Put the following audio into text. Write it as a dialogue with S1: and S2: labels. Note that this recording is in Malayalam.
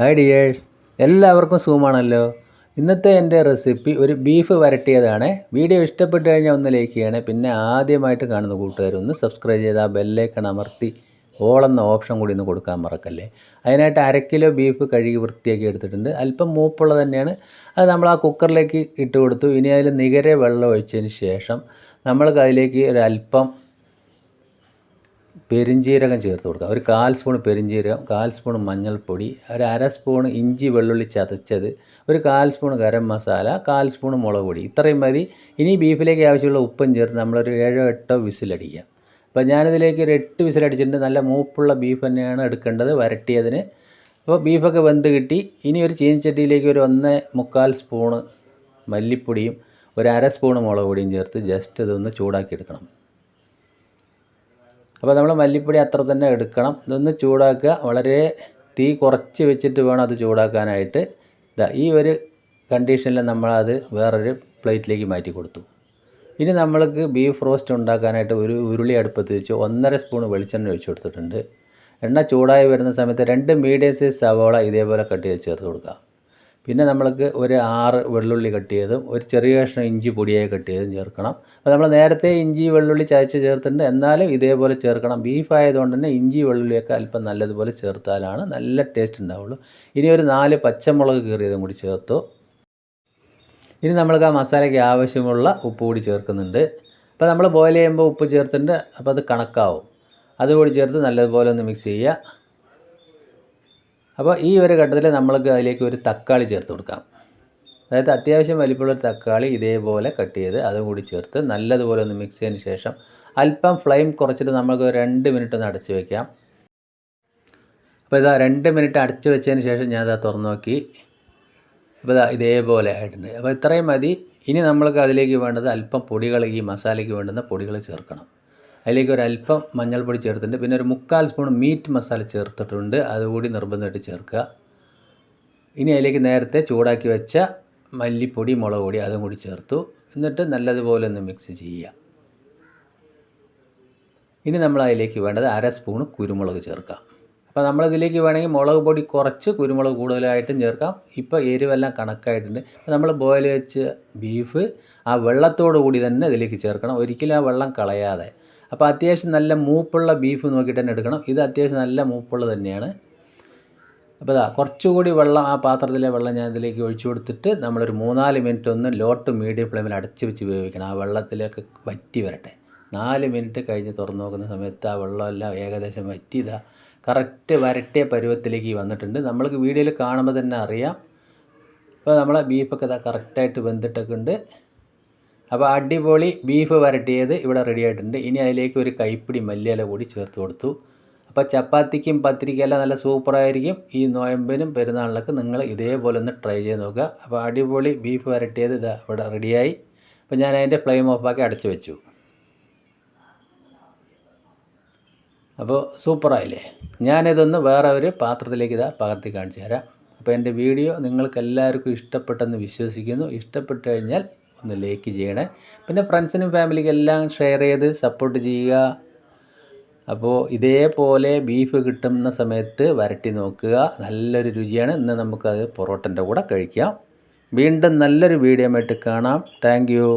S1: ഹായ് ഡിയേഴ്സ് എല്ലാവർക്കും സുഖമാണല്ലോ? ഇന്നത്തെ എന്റെ റെസിപ്പി ഒരു ബീഫ് വരട്ടിയതാണ്. വീഡിയോ ഇഷ്ടപ്പെട്ട് കഴിഞ്ഞാൽ ഒന്ന് ലൈക്ക് ചെയ്യണേ. പിന്നെ ആദ്യമായിട്ട് കാണുന്ന കൂട്ടുകാർ ഒന്ന് സബ്സ്ക്രൈബ് ചെയ്ത് ആ ബെല്ലേക്കൺ അമർത്തി ഓളെന്ന ഓപ്ഷൻ കൂടി ഒന്ന് കൊടുക്കാൻ മറക്കല്ലേ? അതിനായിട്ട് അര കിലോ ബീഫ് കഴുകി വൃത്തിയാക്കി എടുത്തിട്ടുണ്ട്. അല്പം മൂപ്പുള്ളത് തന്നെയാണ്. അത് നമ്മൾ ആ കുക്കറിലേക്ക് ഇട്ട് കൊടുത്തു. ഇനി അതിൽ നികരെ വെള്ളം ഒഴിച്ചതിന് ശേഷം നമ്മൾക്ക് അതിലേക്ക് ഒരു അല്പം പെരിഞ്ജീരകം ചേർത്ത് കൊടുക്കുക. ഒരു കാൽ സ്പൂൺ പെരിഞ്ജീരകം കാൽ സ്പൂൺ മഞ്ഞൾപ്പൊടി ഒരു അര സ്പൂൺ ഇഞ്ചി വെള്ളുള്ളി ചതച്ചത് ഒരു കാൽ സ്പൂൺ ഗരം മസാല കാൽ സ്പൂൺ മുളക് പൊടി. ഇത്രയും മതി. ഇനി ബീഫിലേക്ക് ആവശ്യമുള്ള ഉപ്പും ചേർത്ത് നമ്മളൊരു ഏഴോ എട്ടോ വിസിലടിക്കുക. അപ്പോൾ ഞാനിതിലേക്ക് ഒരു എട്ട് വിസിലടിച്ചിട്ടുണ്ട്. നല്ല മൂപ്പുള്ള ബീഫ് തന്നെയാണ് എടുക്കേണ്ടത് വരട്ടിയതിന്. അപ്പോൾ ബീഫൊക്കെ വെന്ത് കിട്ടി. ഇനി ഒരു ചീനിച്ചട്ടിയിലേക്ക് ഒരു ഒന്ന് മുക്കാൽ സ്പൂണ് മല്ലിപ്പൊടിയും ഒരു അര സ്പൂൺ മുളക് പൊടിയും ചേർത്ത് ജസ്റ്റ് ഇതൊന്ന് ചൂടാക്കി എടുക്കണം അപ്പോൾ നമ്മൾ മല്ലിപ്പൊടി അത്ര തന്നെ എടുക്കണം. ഇതൊന്ന് ചൂടാക്കുക. വളരെ തീ കുറച്ച് വെച്ചിട്ട് വേണം അത് ചൂടാക്കാനായിട്ട്. ഇതാ ഈ ഒരു കണ്ടീഷനിൽ നമ്മളത് വേറൊരു പ്ലേറ്റിലേക്ക് മാറ്റി കൊടുത്തു. ഇനി നമ്മൾക്ക് ബീഫ് റോസ്റ്റ് ഉണ്ടാക്കാനായിട്ട് ഒരു ഉരുളി അടുപ്പത്ത് വെച്ച് ഒന്നര സ്പൂൺ വെളിച്ചെണ്ണ ഒഴിച്ച് കൊടുത്തിട്ടുണ്ട്. എണ്ണ ചൂടായി വരുന്ന സമയത്ത് രണ്ട് മീഡിയം സൈസ് സവോള ഇതേപോലെ കട്ട് ചെയ്ത് ചേർത്ത് കൊടുക്കുക. പിന്നെ നമ്മൾക്ക് ഒരു ആറ് വെള്ളുള്ളി കട്ട് ചെയ്തും ഒരു ചെറിയ കഷ്ണം ഇഞ്ചി പൊടിയായി കട്ട് ചെയ്തും ചേർക്കണം. അപ്പോൾ നമ്മൾ നേരത്തെ ഇഞ്ചി വെള്ളുള്ളി ചതച്ച് ചേർത്തിട്ടുണ്ട്. എന്നാലും ഇതേപോലെ ചേർക്കണം. ബീഫ് ആയതുകൊണ്ട് തന്നെ ഇഞ്ചി വെള്ളുള്ളിയൊക്കെ അല്പം നല്ലതുപോലെ ചേർത്താലാണ് നല്ല ടേസ്റ്റ് ഉണ്ടാവുള്ളൂ. ഇനി ഒരു നാല് പച്ചമുളക് കീറിയതും കൂടി ചേർത്തു. ഇനി നമ്മൾക്ക് ആ മസാലയ്ക്ക് ആവശ്യമുള്ള ഉപ്പ് കൂടി ചേർക്കുന്നുണ്ട്. അപ്പോൾ നമ്മൾ ബോയിൽ ചെയ്യുമ്പോൾ ഉപ്പ് ചേർത്തിട്ടുണ്ട്. അപ്പോൾ അത് കണക്കാവും. അതുകൂടി ചേർത്ത് നല്ലതുപോലെ ഒന്ന് മിക്സ് ചെയ്യുക. അപ്പോൾ ഈ ഒരു ഘട്ടത്തിൽ നമ്മൾക്ക് അതിലേക്ക് ഒരു തക്കാളി ചേർത്ത് കൊടുക്കാം. അതായത് അത്യാവശ്യം വലിപ്പമുള്ള തക്കാളി ഇതേപോലെ കട്ട് ചെയ്ത് അതും കൂടി ചേർത്ത് നല്ലതുപോലെ ഒന്ന് മിക്സ് ചെയ്തതിന് ശേഷം അല്പം ഫ്ലെയിം കുറച്ചിട്ട് നമുക്ക് രണ്ട് മിനിറ്റ് ഒന്ന് അടച്ച് വയ്ക്കാം അപ്പോൾ ഇതാ രണ്ട് മിനിറ്റ് അടച്ച് വെച്ചതിന് ശേഷം ഞാൻ ഇതാ തുറന്നു നോക്കി അപ്പോൾ ഇതാ ഇതേപോലെ ആയിട്ടുണ്ട്. അപ്പോൾ ഇത്രയും മതി. ഇനി നമ്മൾക്ക് അതിലേക്ക് വേണ്ടത് അല്പം പൊടികൾ ഈ മസാലയ്ക്ക് വേണ്ടുന്ന പൊടികൾ ചേർക്കണം. അതിലേക്ക് ഒരു അല്പം മഞ്ഞൾപ്പൊടി ചേർത്തിട്ടുണ്ട്. പിന്നെ ഒരു മുക്കാൽ സ്പൂൺ മീറ്റ് മസാല ചേർത്തിട്ടുണ്ട്. അതുകൂടി നിർബന്ധമായിട്ട് ചേർക്കുക. ഇനി അതിലേക്ക് നേരത്തെ ചൂടാക്കി വെച്ച മല്ലിപ്പൊടി മുളക് പൊടി അതും കൂടി ചേർത്തു. എന്നിട്ട് നല്ലതുപോലെ ഒന്ന് മിക്സ് ചെയ്യുക. ഇനി നമ്മൾ അതിലേക്ക് വേണ്ടത് അര സ്പൂൺ കുരുമുളക് ചേർക്കാം. അപ്പോൾ നമ്മളിതിലേക്ക് വേണമെങ്കിൽ മുളക് പൊടി കുറച്ച് കുരുമുളക് കൂടുതലായിട്ടും ചേർക്കാം. ഇപ്പോൾ എരിവെല്ലാം കണക്കായിട്ടുണ്ട്. അപ്പോൾ നമ്മൾ ബോയിൽ വെച്ച് ബീഫ് ആ വെള്ളത്തോടു കൂടി തന്നെ ഇതിലേക്ക് ചേർക്കണം. ഒരിക്കലും ആ വെള്ളം കളയാതെ. അപ്പോൾ അത്യാവശ്യം നല്ല മൂപ്പുള്ള ബീഫ് നോക്കിയിട്ട് തന്നെ എടുക്കണം. ഇത് അത്യാവശ്യം നല്ല മൂപ്പുള്ള തന്നെയാണ്. അപ്പോൾ ഇതാ കുറച്ചുകൂടി വെള്ളം ആ പാത്രത്തിലെ വെള്ളം ഞാൻ ഇതിലേക്ക് ഒഴിച്ചു കൊടുത്തിട്ട് നമ്മളൊരു മൂന്നാൽ മിനിറ്റ് ഒന്ന് ലോട്ട് മീഡിയം ഫ്ലെയിമിൽ അടച്ച് വെച്ച് ഉപയോഗിക്കണം ആ വെള്ളത്തിലേക്ക് വറ്റി വരട്ടെ. നാല് മിനിറ്റ് കഴിഞ്ഞ് തുറന്നു നോക്കുന്ന സമയത്ത് ആ വെള്ളമെല്ലാം ഏകദേശം വറ്റി ഇതാ കറക്റ്റ് വരട്ടിയ പരുവത്തിലേക്ക് വന്നിട്ടുണ്ട്. നമ്മൾക്ക് വീഡിയോയിൽ കാണുമ്പോൾ തന്നെ അറിയാം. അപ്പോൾ നമ്മളെ ബീഫൊക്കെ ഇതാ കറക്റ്റായിട്ട് വെന്തിട്ടൊക്കെ ഉണ്ട്. അപ്പോൾ അടിപൊളി ബീഫ് വരട്ടിയത് ഇവിടെ റെഡി ആയിട്ടുണ്ട്. ഇനി അതിലേക്ക് ഒരു കൈപ്പിടി മല്ലിയില കൂടി ചേർത്ത് കൊടുത്തു. അപ്പോൾ ചപ്പാത്തിക്കും പത്തിരിക്കെല്ലാം നല്ല സൂപ്പറായിരിക്കും ഈ നോയമ്പിനും പെരുന്നാളിലൊക്കെ നിങ്ങൾ ഇതേപോലെ ഒന്ന് ട്രൈ ചെയ്ത് നോക്കുക. അപ്പോൾ അടിപൊളി ബീഫ് വരട്ടിയത് ഇതാ ഇവിടെ റെഡിയായി അപ്പോൾ ഞാൻ അതിന്റെ ഫ്ലെയിം ഓഫാക്കി അടച്ചു വെച്ചു. അപ്പോൾ സൂപ്പറായില്ലേ ഞാനിതൊന്ന് വേറെ ഒരു പാത്രത്തിലേക്ക് ഇതാ പകർത്തി കാണിച്ചു തരാം. അപ്പോൾ എന്റെ വീഡിയോ നിങ്ങൾക്ക് എല്ലാവർക്കും ഇഷ്ടപ്പെട്ടെന്ന് വിശ്വസിക്കുന്നു. ഇഷ്ടപ്പെട്ടു കഴിഞ്ഞാൽ ഒന്ന് ലൈക്ക് ചെയ്യണേ. പിന്നെ ഫ്രണ്ട്സിനും ഫാമിലിക്കും എല്ലാം ഷെയർ ചെയ്ത് സപ്പോർട്ട് ചെയ്യുക. അപ്പോൾ ഇതേപോലെ ബീഫ് കിട്ടുന്ന സമയത്ത് വരട്ടി നോക്കുക. നല്ലൊരു രുചിയാണ്. ഇന്ന് നമുക്കത് പൊറോട്ടന്റെ കൂടെ കഴിക്കാം. വീണ്ടും നല്ലൊരു വീഡിയോ ആയിട്ട് കാണാം. Thank you